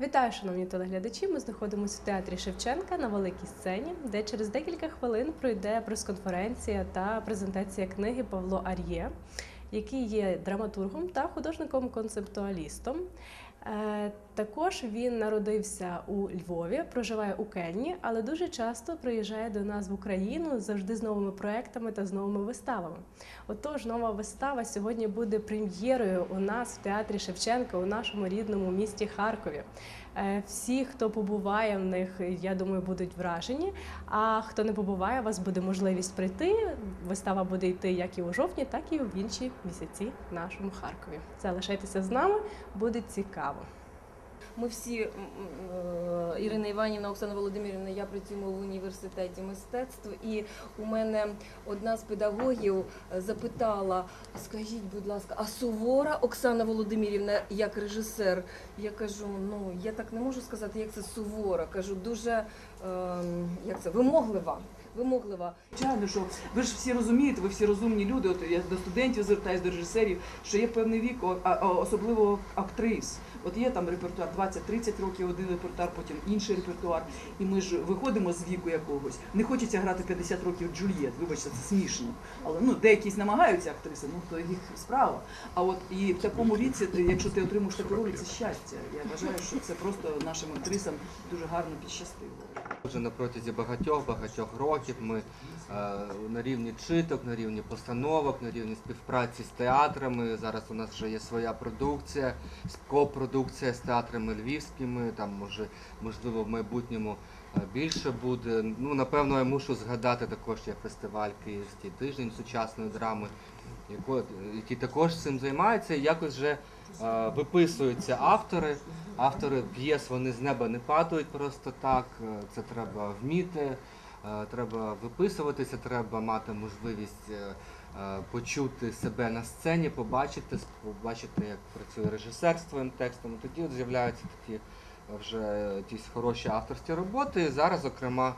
Вітаю, шановні телеглядачі. Ми знаходимося в театрі Шевченка на великій сцені, де через декілька хвилин пройде прес-конференція та презентація книги Павло Ар'є, який є драматургом та художником-концептуалістом. Е, Також він народився у Львові, проживає у Кельні, але дуже часто приїжджає до нас в Україну завжди з новими проектами та з новими виставами. Отож, нова вистава сьогодні буде прем'єрою у нас в театрі Шевченка у нашому рідному місті Харкові. Е, Всі, хто побуває в них, я думаю, будуть вражені. А хто не побуває, у вас буде можливість прийти. Вистава буде йти як і у жовтні, так і в інші місяці в нашому Харкові. Залишайтеся з нами, буде цікаво. Ми всі, е, Ірина Іванівна, Оксана Володимирівна, я працюємо в університеті мистецтв, і у мене одна з педагогів е, запитала: скажіть, будь ласка, а сувора Оксана Володимирівна як режисер? Я кажу, ну я так не можу сказати, як це сувора. Кажу, дуже ем, як це вимоглива. Вимоглива. Звичайно, що ви ж всі розумієте, ви всі розумні люди. От я до студентів звертаюся, до режисерів, що є певний вік, особливо актрис. От є там репертуар 20-30 років, один репертуар, потім інший репертуар. І ми ж виходимо з віку якогось. Не хочеться грати 50 років Джульєт, вибачте, це смішно. Але ну деякі намагаються актриси, ну то їх справа. А от і в такому віці, ти, якщо ти отримуєш таку роль, це щастя. Я вважаю, що це просто нашим актрисам дуже гарно підщастило. Вже на протязі багатьох багатьох років ми е, на рівні читок, на рівні постановок, на рівні співпраці з театрами. Зараз у нас вже є своя продукція, копродукція з театрами львівськими. Там може можливо в майбутньому е, більше буде. Ну напевно, я мушу згадати також є фестиваль Київський тиждень сучасної драми, який також цим займається. Якось вже е, виписуються автори. Автори п'єс вони з неба не падають просто так. Це треба вміти, треба виписуватися, треба мати можливість е, е, почути себе на сцені, побачити, побачити, як працює режисер з твоїм текстом. Тоді от з'являються такі е, вже якісь хороші авторські роботи. І зараз, зокрема,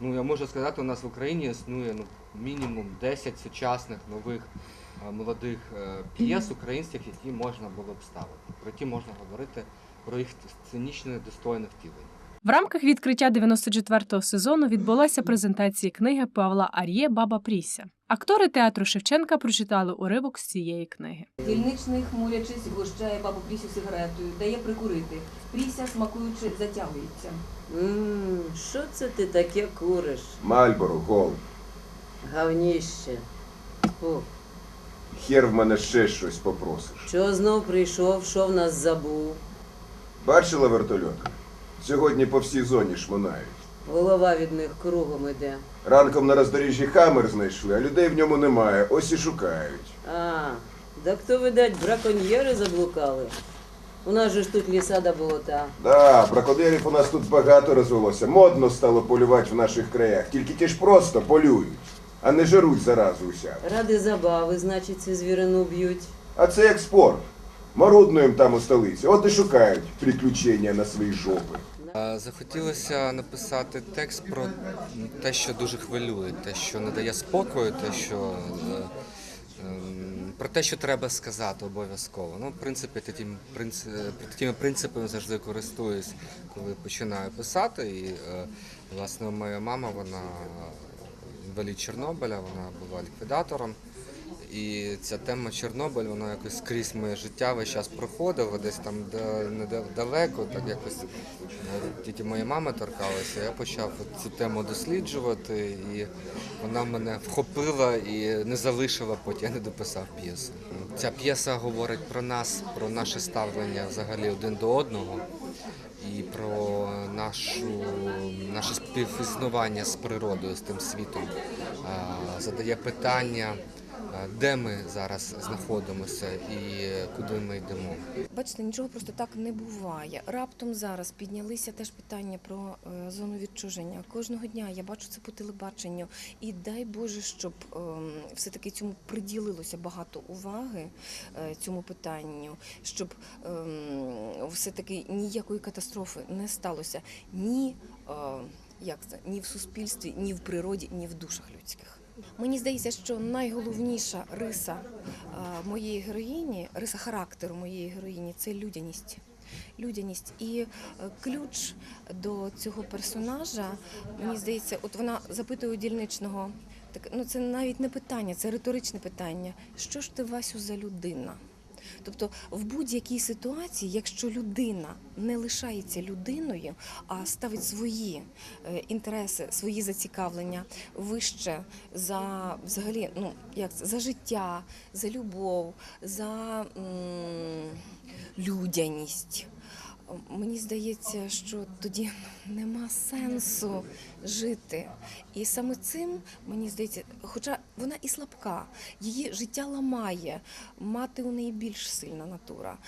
ну я можу сказати, у нас в Україні існує ну, мінімум 10 сучасних нових е, молодих е, п'єс українських, які можна було б ставити, про які можна говорити про їх сценічне достойне втілення. В рамках відкриття 94-го сезону відбулася презентація книги Павла Ар'є Баба Пріся. Актори театру Шевченка прочитали уривок з цієї книги. Дільничний, хмурячись, вгощає бабу Прісю сигаретою, дає прикурити. Пріся, смакуючи, затягується. Ммм, що це ти таке куриш? Мальборо, гол. Гавніще. Фу, Хер в мене ще щось попросиш. чого знов прийшов, що в нас забув? Бачила вертольот? Сьогодні по всій зоні шмонають. Голова від них кругом іде. Ранком на роздоріжжі хамер знайшли, а людей в ньому немає, ось і шукають. А, так то, видать, браконьєри заблукали. У нас же ж тут ліса да болота. Да, браконьєрів у нас тут багато розвелося. Модно стало полювати в наших краях. Тільки ті ж просто полюють, а не жаруть заразу усяку. Ради забави, значить, ці звірину б'ють. А це як спорт. Марудно їм там у столиці. От і шукають приключення на свої жопи. Е, Захотілося написати текст про те, що дуже хвилює, те, що не дає спокою, те, що е, ем, про те, що треба сказати обов'язково. Ну, в принципі, таким принцип, такими принципами завжди користуюсь, коли починаю писати. І е, власне моя мама, вона інвалід Чорнобиля, вона була ліквідатором. І ця тема Чорнобиль, вона якось скрізь моє життя весь час проходила, десь там да- недалеко, так якось навіть тільки моя мама торкалася. Я почав цю тему досліджувати, і вона мене вхопила і не залишила, поки я не дописав п'єсу. Ця п'єса говорить про нас, про наше ставлення взагалі один до одного і про нашу, наше співіснування з природою, з тим світом. Задає питання, де ми зараз знаходимося і куди ми йдемо. Бачите, нічого просто так не буває. Раптом зараз піднялися теж питання про е, зону відчуження. Кожного дня я бачу це по телебаченню. І дай Боже, щоб ем, все-таки цьому приділилося багато уваги е, цьому питанню, щоб ем, все-таки ніякої катастрофи не сталося ні, е, як це, ні в суспільстві, ні в природі, ні в душах людських. Мені здається, що найголовніша риса е, моєї героїні, риса характеру моєї героїні це людяність. людяність. І е, ключ до цього персонажа, мені здається, от вона запитує у дільничного. Так, ну це навіть не питання, це риторичне питання. Що ж ти Васю за людина? Тобто, в будь-якій ситуації, якщо людина не лишається людиною, а ставить свої е, інтереси, свої зацікавлення вище за взагалі, ну як за життя, за любов, за м, людяність. Мені здається, що тоді нема сенсу жити. І саме цим мені здається, хоча вона і слабка, її життя ламає, мати у неї більш сильна натура.